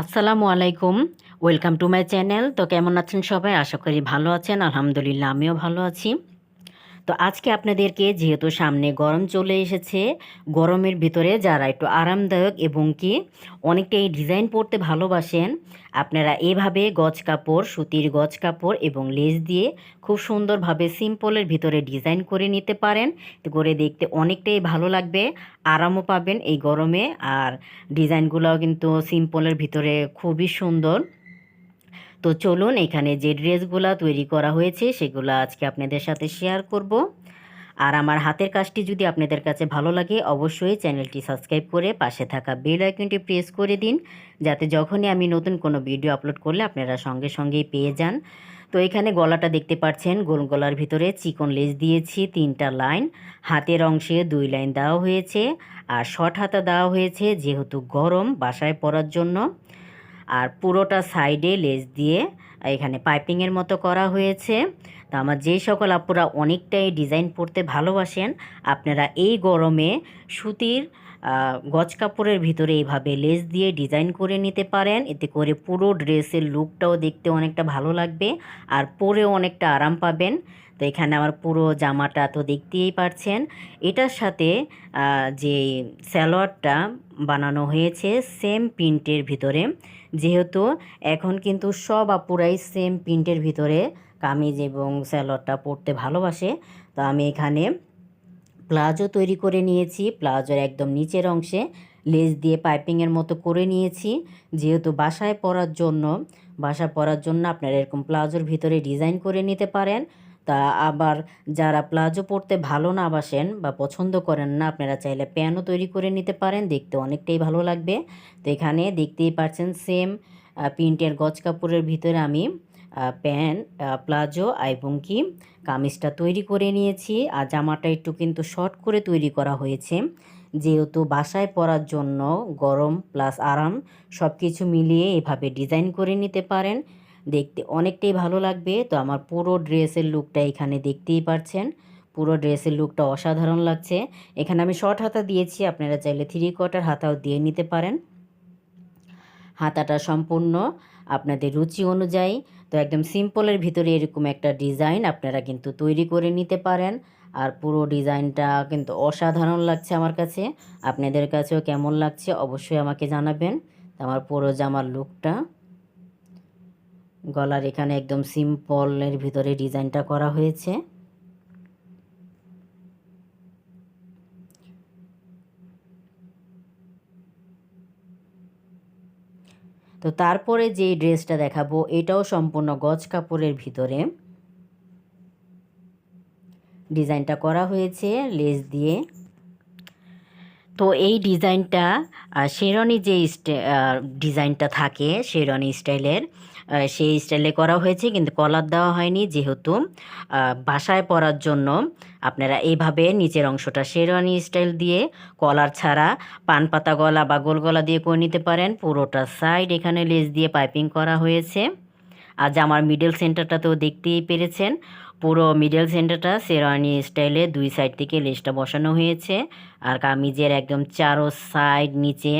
আসসালামু আলাইকুম। Welcome to my channel তো কেমন আছেন সবাই? আশা করি ভালো আছেন। আলহামদুলিল্লাহ, আমিও ভালো আছি। তো আজকে আপনাদেরকে যেহেতু সামনে গরম চলে এসেছে, গরমের ভিতরে যারা একটু আরামদায়ক এবং কি অনেকটা এই ডিজাইন পরতে ভালোবাসেন, আপনারা এভাবে গজ কাপড়, সুতির গজ কাপড় এবং লেস দিয়ে খুব সুন্দরভাবে সিম্পলের ভিতরে ডিজাইন করে নিতে পারেন। করে দেখতে অনেকটাই ভালো লাগবে, আরামও পাবেন এই গরমে। আর ডিজাইনগুলোও কিন্তু সিম্পলের ভিতরে খুবই সুন্দর। তো চলুন এখানে যে ড্রেসগুলো তৈরি করা হয়েছে সেগুলো আজকে আপনাদের সাথে শেয়ার করব। আর আমার হাতের কাজটি যদি আপনাদের কাছে ভালো লাগে, অবশ্যই চ্যানেলটি সাবস্ক্রাইব করে পাশে থাকা বেল আইকনটি প্রেস করে দিন, যাতে যখনই আমি নতুন কোনো ভিডিও আপলোড করলে আপনারা সঙ্গে সঙ্গেই পেয়ে যান। তো এখানে গলাটা দেখতে পাচ্ছেন, গোল গলার ভিতরে চিকন লেস দিয়েছি, তিনটা লাইন, হাতের অংশে দুই লাইন দেওয়া হয়েছে, আর শর্ট হাতা দেওয়া হয়েছে যেহেতু গরম, বাসায় পরার জন্য। আর পুরোটা সাইডে লেস দিয়ে এখানে পাইপিংয়ের মতো করা হয়েছে। তো আমার যে সকল আপুরা অনেকটাই ডিজাইন পরতে ভালোবাসেন, আপনারা এই গরমে সুতির গজ কাপড়ের ভিতরে এইভাবে লেস দিয়ে ডিজাইন করে নিতে পারেন। এতে করে পুরো ড্রেসের লুকটাও দেখতে অনেকটা ভালো লাগবে আর পরেও অনেকটা আরাম পাবেন। তো এখানে আমার পুরো জামাটা তো দেখতেই পারছেন। এটার সাথে যে স্যালোয়ারটা বানানো হয়েছে সেম প্রিন্টের ভিতরে। যেহেতু এখন কিন্তু সব আপুরাই সেম প্রিন্টের ভিতরে কামিজ এবং স্যালোয়ারটা পরতে ভালোবাসে। তো আমি এখানে প্লাজো তৈরি করে নিয়েছি, প্লাজোর একদম নিচের অংশে লেস দিয়ে পাইপিংয়ের মতো করে নিয়েছি। যেহেতু বাসায় পরার জন্য বাসা পরার জন্য আপনারা এরকম প্লাজোর ভিতরে ডিজাইন করে নিতে পারেন। তা আবার যারা প্লাজো পরতে ভালো না বাসেন বা পছন্দ করেন না, আপনারা চাইলে প্যানও তৈরি করে নিতে পারেন। দেখতে অনেকটাই ভালো লাগবে। তো এখানে দেখতেই পাচ্ছেন সেম প্রিন্টের গজ কাপড়ের ভিতরে আমি প্যান্ট প্লাজো এবং কি কামিজটা তৈরি করে নিয়েছি। আর জামাটা একটু কিন্তু শর্ট করে তৈরি করা হয়েছে। যেহেতু বাসায় পরার জন্য গরম প্লাস আরাম সব কিছু মিলিয়ে এভাবে ডিজাইন করে নিতে পারেন। দেখতে অনেকটাই ভালো লাগবে। তো আমার পুরো ড্রেসের লুকটা এখানে দেখতেই পারছেন। পুরো ড্রেসের লুকটা অসাধারণ লাগছে। এখানে আমি শর্ট হাতা দিয়েছি, আপনারা চাইলে থ্রি কোয়ার্টার হাতাও দিয়ে নিতে পারেন। হাতাটা সম্পূর্ণ আপনাদের রুচি অনুযায়ী, তো একদম সিম্পলের ভিতরে এরকম একটা ডিজাইন আপনারা কিন্তু তৈরি করে নিতে পারেন। আর পুরো ডিজাইনটা কিন্তু অসাধারণ লাগছে আমার কাছে। আপনাদের কাছেও কেমন লাগছে অবশ্যই আমাকে জানাবেন। তো আমার পুরো জামার লুকটা গলার এখানে একদম সিম্পলের ভিতরে ডিজাইনটা করা হয়েছে। তো তারপরে যে ড্রেসটা দেখাবো, এটাও সম্পূর্ণ গজ কাপড়ের ভিতরে। ডিজাইনটা করা হয়েছে লেস দিয়ে। তো এই ডিজাইনটা শেরনি যে ডিজাইনটা থাকে শেরনি স্টাইলের সেই স্টাইলে করা হয়েছে, কিন্তু কলার দেওয়া হয়নি যেহেতু। বাসায় পরার জন্য আপনারা এইভাবে নিচের অংশটা শেরওয়ানি স্টাইল দিয়ে কলার ছাড়া পান পাতা গলা বা গোল গলা দিয়ে করে নিতে পারেন। পুরোটা সাইড এখানে লেস দিয়ে পাইপিং করা হয়েছে। আজ আমার মিডল সেন্টারটাতেও দেখতেই পেরেছেন। পুরো মিডল সেন্টারটা শেরওয়ানি স্টাইলে দুই সাইড থেকে লেসটা বসানো হয়েছে। আর কামিজের একদম চারো সাইড নিচে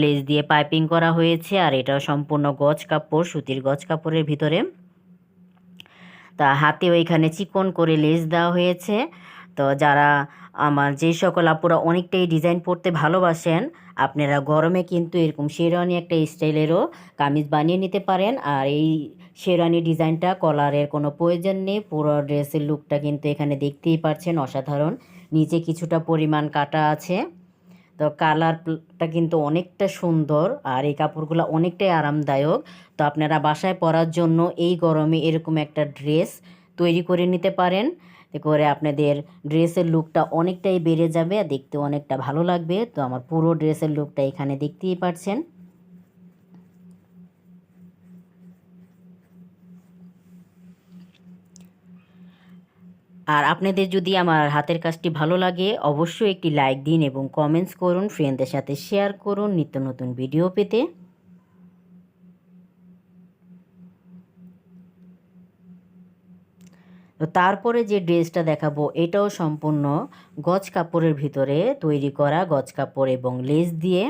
লেস দিয়ে পাইপিং করা হয়েছে। আর এটাও সম্পূর্ণ গজ কাপড়, সুতির গজ কাপড়ের ভিতরে। তা হাতে ওইখানে চিকন করে লেস দেওয়া হয়েছে। তো যারা আমার যে সকল আপুরা অনেকটাই ডিজাইন পরতে ভালোবাসেন আপনারা গরমে কিন্তু এরকম শেরওয়ানি একটা স্টাইলেরও কামিজ বানিয়ে নিতে পারেন। আর এই শেরওয়ানি ডিজাইনটা কলারের কোনো প্রয়োজন নেই। পুরো ড্রেসের লুকটা কিন্তু এখানে দেখতেই পাচ্ছেন অসাধারণ। নিচে কিছুটা পরিমাণ কাটা আছে। তো কালারটা কিন্তু অনেকটা সুন্দর আর এই কাপড়গুলো অনেকটাই আরামদায়ক। তো আপনারা বাসায় পরার জন্য এই গরমে এরকম একটা ড্রেস তৈরি করে নিতে পারেন। করে আপনাদের ড্রেসের লুকটা অনেকটাই বেড়ে যাবে আর দেখতে অনেকটা ভালো লাগবে। তো আমার পুরো ড্রেসের লুকটা এখানে দেখতেই পাচ্ছেন। আর আপনাদের যদি আমার হাতের কাজটি ভালো লাগে, অবশ্যই একটি লাইক দিন এবং কমেন্টস করুন ফ্রেন্ডদের সাথে শেয়ার করুন, নিত্য নতুন ভিডিও পেতে। তো তারপরে যে ড্রেসটা দেখাবো এটাও সম্পূর্ণ গজ কাপড়ের ভিতরে তৈরি করা গজ কাপড় এবং লেস দিয়ে।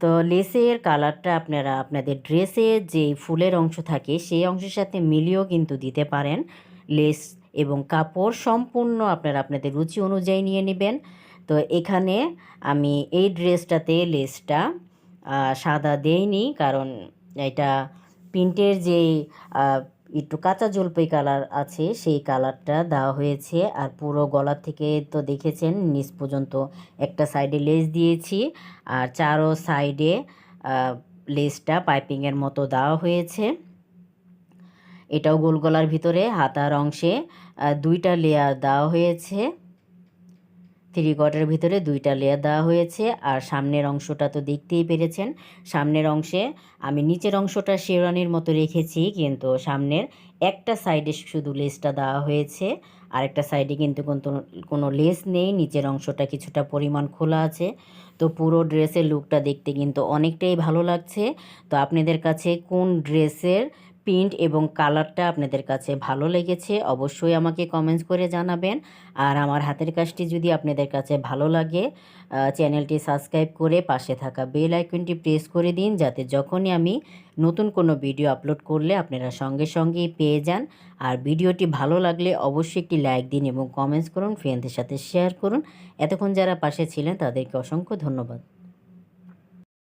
তো লেসের কালারটা আপনারা আপনাদের ড্রেসের যে ফুলের অংশ থাকে সেই অংশের সাথে মিলিয়েও কিন্তু দিতে পারেন। লেস এবং কাপড় সম্পূর্ণ আপনারা আপনাদের রুচি অনুযায়ী নিয়ে নেবেন। তো এখানে আমি এই ড্রেসটাতে লেসটা সাদা দেইনি কারণ এটা প্রিন্টের যে আহ, একটু কাঁচা জলপাই কালার আছে, সেই কালারটা দেওয়া হয়েছে। আর পুরো গলার থেকে তো দেখেছেন, নিচ পর্যন্ত একটা সাইডে লেস দিয়েছি। আর চারো সাইডে লেসটা পাইপিংয়ের মতো দেওয়া হয়েছে। এটাও গোল গলার ভিতরে, হাতার অংশে দুইটা লেয়ার দেওয়া হয়েছে। থ্রি কোয়ার্টার ভিতরে দুইটা লেয়ার দেওয়া হয়েছে, আর সামনের অংশটা তো দেখতেই পেরেছেন। সামনের অংশে আমি নিচের অংশটা শেরওয়ানির মতো রেখেছি, কিন্তু সামনের একটা সাইডে শুধু লেসটা দেওয়া হয়েছে, আর একটা সাইডে কিন্তু কোনো কোনো লেস নেই, নিচের অংশটা কিছুটা পরিমাণ খোলা আছে। তো পুরো ড্রেসের লুকটা দেখতে কিন্তু অনেকটাই ভালো লাগছে। তো আপনাদের কাছে কোন ড্রেসের প্রিন্ট এবং কালারটা আপনাদের কাছে ভালো লেগেছে, অবশ্যই আমাকে কমেন্টস করে জানাবেন। আর আমার হাতের কাজটি যদি আপনাদের কাছে ভালো লাগে চ্যানেলটি সাবস্ক্রাইব করে পাশে থাকা বেল আইকনটি প্রেস করে দিন, যাতে যখনই আমি নতুন কোনো ভিডিও আপলোড করলে আপনারা সঙ্গে সঙ্গেই পেয়ে যান। আর ভিডিওটি ভালো লাগলে অবশ্যই একটি লাইক দিন এবং কমেন্টস করুন ফ্রেন্ডদের সাথে শেয়ার করুন। এতক্ষণ যারা পাশে ছিলেন তাদেরকে অসংখ্য ধন্যবাদ।